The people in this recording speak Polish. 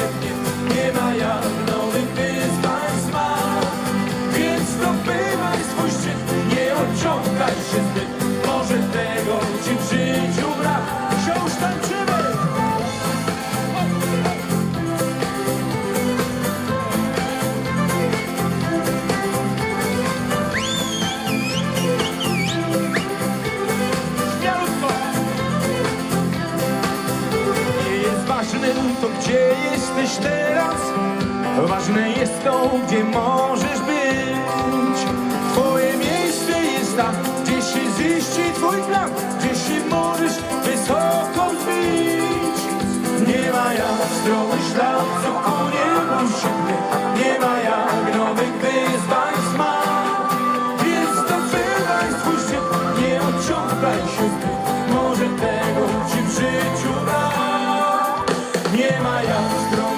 się mnie, nie Ważne to, gdzie jesteś teraz. Ważne jest to, gdzie możesz być. Twoje miejsce jest tam, gdzie się ziści twój plan Gdzie się możesz wysoko wzbić Nie ma jak zdrowy szlak, Nie ma jak